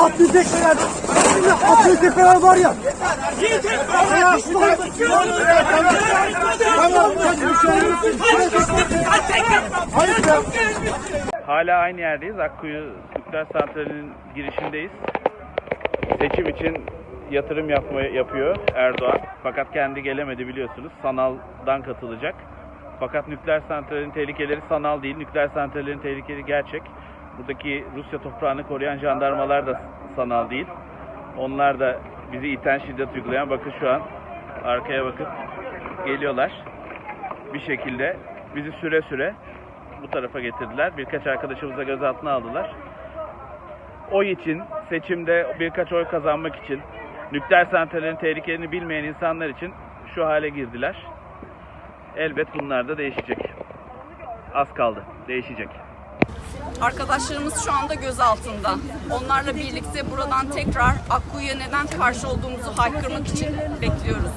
Atlayacaklar. Şimdi atlayacaklar var ya. Hala aynı yerdeyiz. Akkuyu Nükleer Santrali'nin girişindeyiz. Seçim için yatırım yapmaya yapıyor Erdoğan. Fakat kendi gelemedi biliyorsunuz. Sanaldan katılacak. Fakat nükleer santralin tehlikeleri sanal değil. Nükleer santrallerin tehlikeli gerçek. Buradaki Rusya toprağını koruyan jandarmalar da sanal değil. Onlar da bizi iten şiddet uygulayan bakın şu an arkaya bakın geliyorlar bir şekilde bizi süre süre bu tarafa getirdiler. Birkaç arkadaşımıza gözaltına aldılar. Oy için, seçimde birkaç oy kazanmak için, nükleer santrallerin tehlikelerini bilmeyen insanlar için şu hale girdiler. Elbet bunlar da değişecek. Az kaldı. Değişecek. Arkadaşlarımız şu anda gözaltında. Onlarla birlikte buradan tekrar Akkuyu'ya neden karşı olduğumuzu haykırmak için bekliyoruz.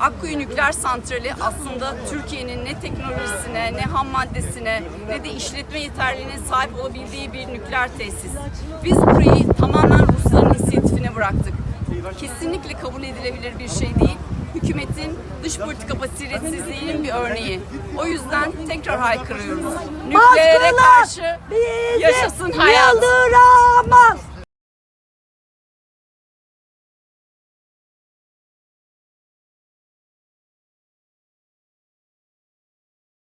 Akkuyu Nükleer Santrali aslında Türkiye'nin ne teknolojisine, ne ham maddesine, ne de işletme yeterliliğine sahip olabildiği bir nükleer tesis. Biz burayı tamamen Rusların inisiyatifine bıraktık. Kesinlikle kabul edilebilir bir şey değil. Hükümetin dış politika basiretsizliğinin bir örneği. O yüzden tekrar haykırıyoruz. Nükleere karşı yaşasın hayat.